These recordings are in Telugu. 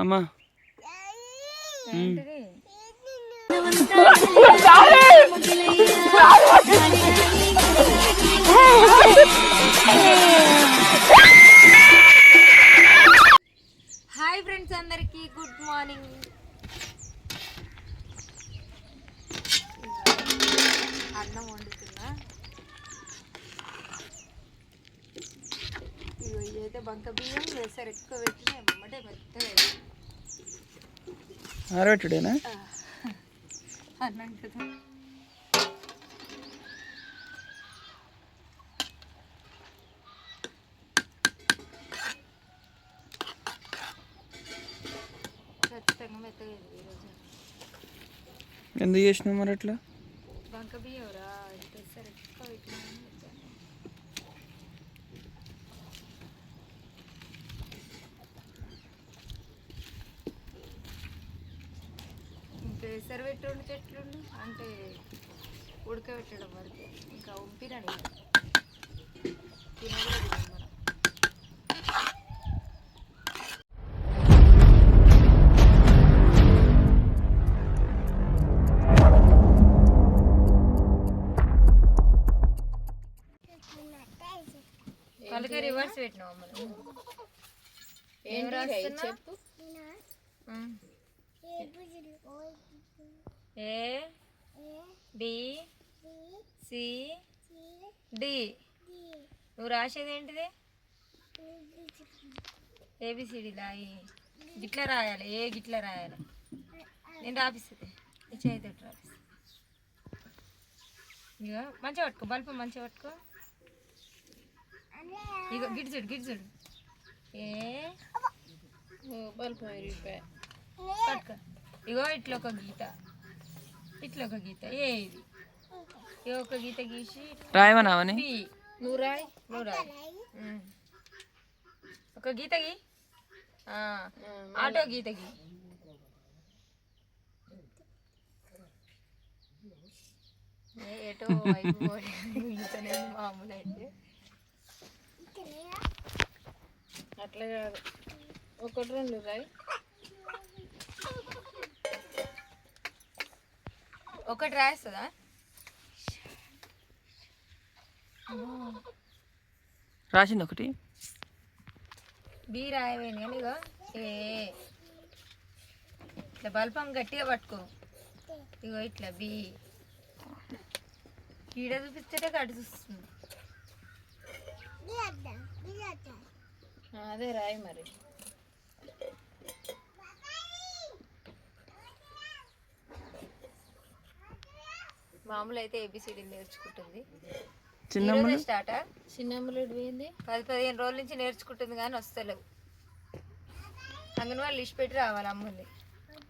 అమ్మా. హాయ్ ఫ్రెండ్స్ అందరికీ గుడ్ మార్నింగ్. అన్నం వండుతున్నా. ఇవి అయితే బంక బియ్యం వేసారు ఎక్కువ పెట్టిన ఎమ్మటే మెత్తగా అయింది. ఆరబెట్టుడేనా ఎందుకు చేసినావు మరి అట్లా బంక బియ్యం రా వేసారు ఎక్కువ పెట్టిన మెత్తగా. పెట్టుండు చెట్లుండు అంటే ఉడకబెట్టడం వరకు. ఇంకా ఉంపిరండి తినకూడదు మనం. వాళ్ళకి రివర్స్ పెట్టినావు మనం ఏం రాస్తున్నా? చెప్పు. ఏ? బి? సి? డి? నువ్వు రాసేది ఏంటిది? ఏబిసిడి రాయి గిట్ల రాయాలి ఏ గిట్ల రాయాలి? నేను రాపిస్తుంది. ఈ చేతితో రాపిస్తా. ఇక మంచిగా పట్టుకో బల్బు మంచిగా పట్టుకో. ఇక గిట్ చూడు ఏ? బల్బు పట్టుకో. ఇగో ఇట్లా ఒక గీత. ఇట్లా ఒక గీత. ఏ ఇది? ఇగో ఒక గీత గీసి రాయమన్నావని పి నువ్వు రాయి నువ్వు రాయి. ఒక గీత గీ. ఆటో గీత గీ. ఏ ఏటో. గీతనే మామూలు అయితే అట్లా కాదు. ఒకటి రెండు రాయి. ఒకటి రాస్తుందా రాసింది ఒకటి. బి రాయవేను కానీ ఇగో ఏ. ఇట్లా బల్పం గట్టిగా పట్టుకో. ఇగో ఇట్లా బి. ఈడ చూపిస్తే అటు చూస్తుంది. అదే రాయి మరి. మామూలు అయితే ఏబిసిడి నేర్చుకుంటుంది. చిన్నమ్మ? స్టార్ట్? చిన్నమ్మలు పోయింది. పది పదిహేను రోజుల నుంచి నేర్చుకుంటుంది కానీ వస్తలేవు. అంగన్వాడీ లిస్ట్ పెట్టి రావాలి అమ్ముంది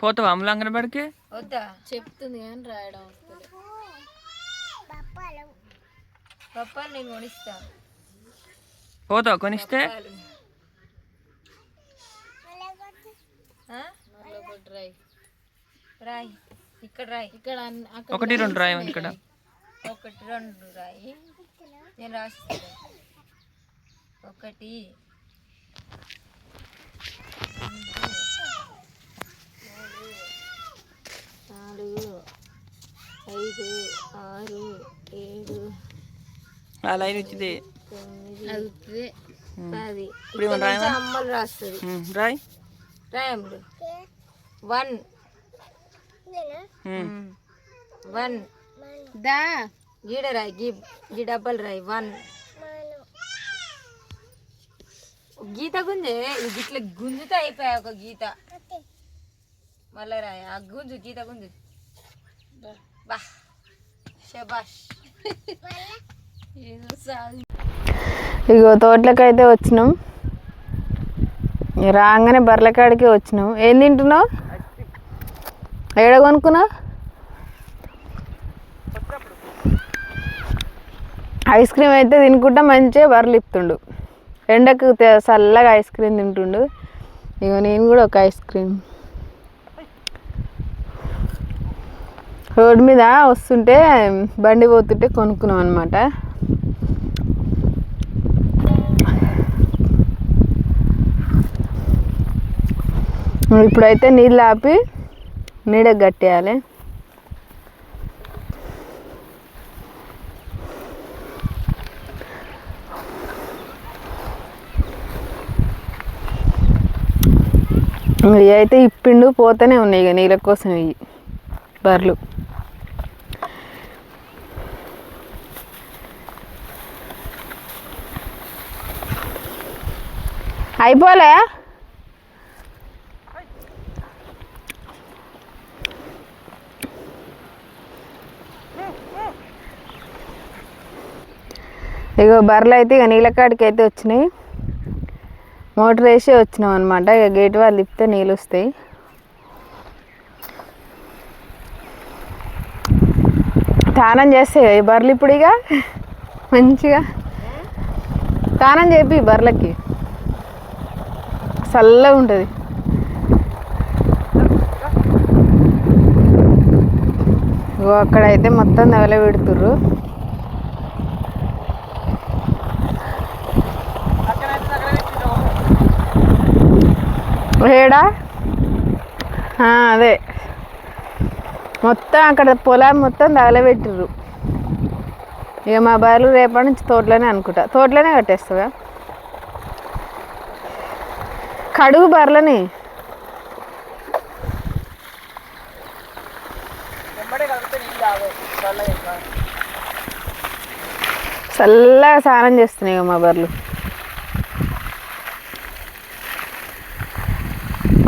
పోతావా అమలు అంగనబడికి వద్దా? చెప్తుంది కానీ రాయడం వస్తలేదు. పప్పాలు నేను కొనిస్తా. పోతావా కొనిస్తే? రాయి రాయి. ఇక్కడ రాయి. ఇక్కడ ఒకటి రెండు రాయమని ఇక్కడ. ఒకటి రెండు రాయి. నేను రాసిస్తాను. ఒకటి. నాలుగు ఐదు ఆరు ఏడు ఆ లైన్ వచ్చింది తొమ్మిది పది. ఇప్పుడు ఏమన్నా రాయమా? అమ్మలు రాస్తుంది రాయ్. వన్. వన్. దా. గీడ రాయి గీ గీ డబ్బలు రాయి వన్. గీత గుంజే ఇది గిట్ల గుంజుతే అయిపోయా ఒక గీత. మళ్ళా రాయి ఆ గుంజు గీత గుంజు. బా. శబాష్ ఇగో తోటలకైతే వచ్చినాం. రాగానే బర్రెలకాడికి వచ్చినాం. ఏం తింటున్నావు? ఎక్కడ కొనుక్కున్నావు? ఐస్ క్రీమ్ అయితే తినుకుంటా మంచిగా వరలిప్తుండు ఎండకు చల్లగా ఐస్ క్రీమ్ తింటుండు. ఇగో నేను కూడా ఒక ఐస్ క్రీమ్. రోడ్డు మీద వస్తుంటే బండి పోతుంటే కొనుక్కున్నాం అనమాట ఇప్పుడైతే నీళ్ళు ఆపి నీడకు కట్టేయాలి ఇవి అయితే ఇప్పిండు పోతూనే ఉన్నాయి ఇక నీళ్ళ కోసం ఇవి బర్రెలు. అయిపోలే? ఇగో బర్రెలు అయితే ఇక నీళ్ళ కాడికి అయితే వచ్చినాయి. మోటార్ వేసి వచ్చినాం అనమాట ఇక గేట్ వాళ్ళు తిప్పితే నీళ్ళు వస్తాయి. స్నానం చేస్తాయి ఈ బర్రెలు ఇప్పుడు ఇక మంచిగా స్నానం చేపి బర్రెలకి. చల్లగా ఉంటుంది. ఇగో అక్కడైతే మొత్తం తగల పెడుతుర్రు ఏడా ఆ, అదే. మొత్తం అక్కడ పొలం మొత్తం తగలబెట్టిర్రు. ఇక మా బయలు రేపటి నుంచి తోటలోనే అనుకుంటా. తోటలోనే కట్టేస్తావా? కడుగు బర్రెలని చల్లగా స్నానం చేస్తున్నాయి ఇక మా బర్రెలు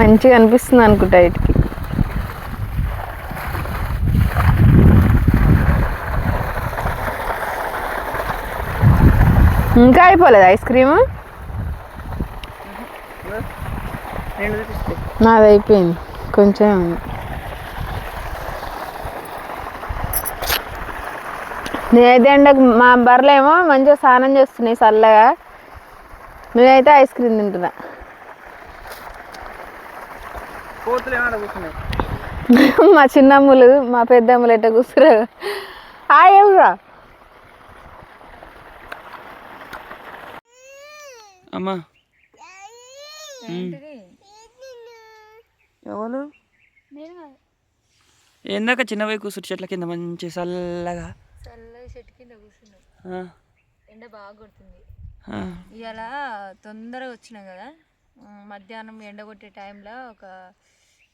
మంచిగా అనిపిస్తుంది అనుకుంటా వీటికి ఇంకా అయిపోలేదు ఐస్ క్రీము? నాది అయిపోయింది. కొంచెం ఉంది. నేనైతే ఎండకు మా బర్రెలేమో మంచిగా స్నానం చేస్తున్నాయి చల్లగా నేనైతే ఐస్ క్రీమ్ తింటున్నా. కోతులు ఏమైనా కూర్చున్నాయి? మా చిన్నమ్ములు మా పెద్దమ్ములు ఎట్ట కూర్చురా ఏమ్రా? అమ్మా. ఎవరు? ఏందాక చిన్న పోయి కూర్చుని చెట్ల కింద మంచి చల్లగా? చల్లగా చెట్టు కింద కూర్చున్నాం. ఆ, ఎండ బాగా కొడుతుంది. ఆ. ఇవాళ తొందరగా వచ్చినాం కదా. మధ్యాహ్నం ఎండ కొట్టే టైంలో ఒక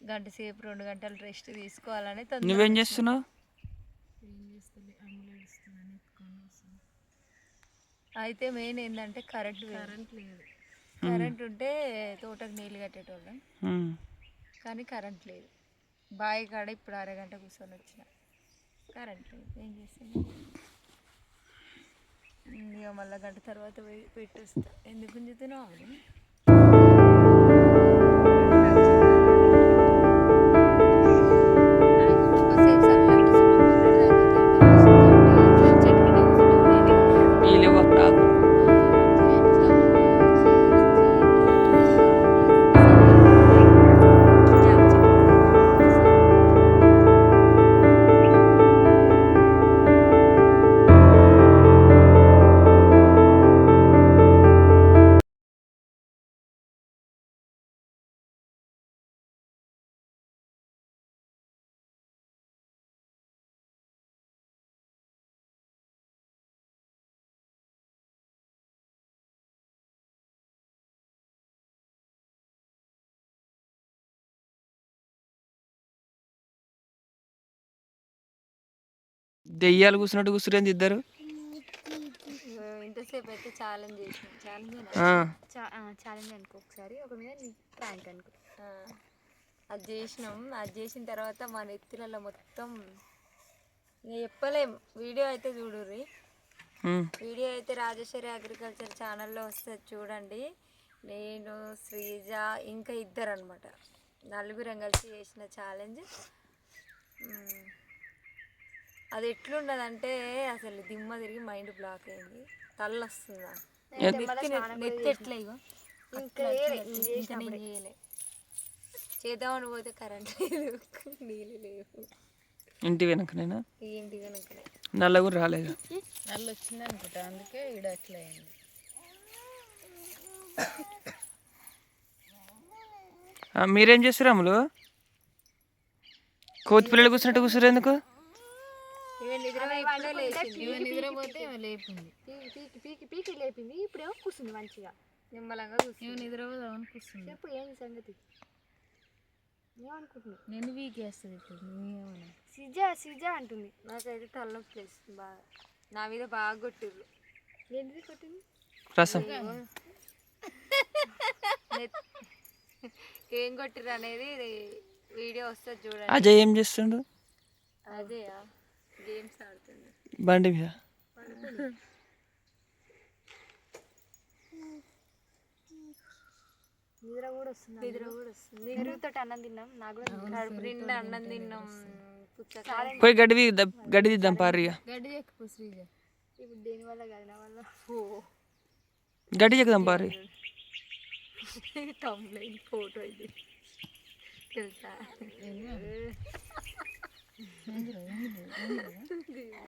గంట సేపు రెండు గంటలు రెస్ట్ తీసుకోవాలని నువ్వేం చేస్తున్నావు? అయితే మెయిన్ ఏంటంటే కరెంట్ కరెంట్ లేదు. కరెంట్ ఉంటే తోటకు నీళ్ళు కట్టేటోళ్ళం. కానీ కరెంట్ లేదు. బావి కాడ ఇప్పుడు అరగంట కూర్చొని వచ్చిన. కరెంట్ లేదు. ఏం చేస్తాను ఇక మళ్ళీ గంట తర్వాత పోయి పెట్టేస్తా. ఎందుకు ఉంచుతున్నావు? దెయ్యాలు కూర్చున్నట్టు కూర్చురేంది ఇద్దరు? ఇంతసేపు అయితే ఛాలెంజ్ చేసిన. ఛాలెంజ్ ఆ, ఛాలెంజ్ అనుకో ఒకసారి. ఒక మీద ప్రాంక్ అనుకో. అది చేసినాం. అది చేసిన తర్వాత మా నెత్తిలలో మొత్తం చెప్పలేం. వీడియో అయితే చూడుర్రి. వీడియో అయితే రాజేశ్వరి అగ్రికల్చర్ ఛానల్లో వస్తుంది చూడండి. నేను శ్రీజ ఇంకా ఇద్దరు అనమాట నలుగురం కలిసి చేసిన ఛాలెంజ్ అది ఎట్లున్నదంటే అసలు దిమ్మ తిరిగి మైండ్ బ్లాక్ అయింది. తల్ల వస్తుందా నెత్తి ఎట్లా ఇగో. ఇంకా నేను చేయలే చేద్దామని పోతే కరెంట్ లేదు. నీళ్ళు లేవు. ఇంటి వెనకనేనా? ఏంటి కనుక నల్ల కూడా రాలేదు? నల్లు వచ్చింది అనుకుంటా అందుకే ఈడ అట్లా అయింది. మీరేం చేస్తారు అమ్ములు? కోతి పిల్లలు కూర్చున్నట్టు కూర్చురు ఎందుకు? నిద్రపోతే లేపింది. పీకి పీకి పీకి లేపింది. ఇప్పుడేమో కూర్చుంది మంచిగా. నిమ్మలంగా కూర్చొని నిద్రపోదామని కూర్చుంది చెప్పు ఏంటి సంగతి? ఏమనుకుంటున్నావు? నేను వీకేస్తుంది ఇప్పుడు నువ్వేమన్నా సిజా సిజా అంటుంది. నాకైతే తలనొప్పి లేస్తుంది బాగా. నా మీద బాగా కొట్టిర్రు. ఏంటిది కొట్టింది? రసం. ఏం కొట్టిర్రు అనేది వీడియో వస్తుంది చూడండి. అజయ్ ఏం చేస్తుండు? అదే గేమ్స్ ఆడుతుంది బండి మీద నిద్ర కూడా వస్తుంది నిద్ర కూడా వస్తుంది పెరుగుతో అన్నం తిన్నాం నాకు కూడా కడుపు నిండా అన్నం తిన్నాం పుచ్చకాయ పోయి గడ్డి దిద్దాం గడ్డి దిద్దాం పారిగా గడ్డి చెక్కు శ్రీజ ఇప్పుడు దేని వల్ల కాదు నా వల్ల గడ్డి చెక్కుదాం పారి తమ్ముడు ఫోటో ఇది తెలుసా 연기로 연기로 연기로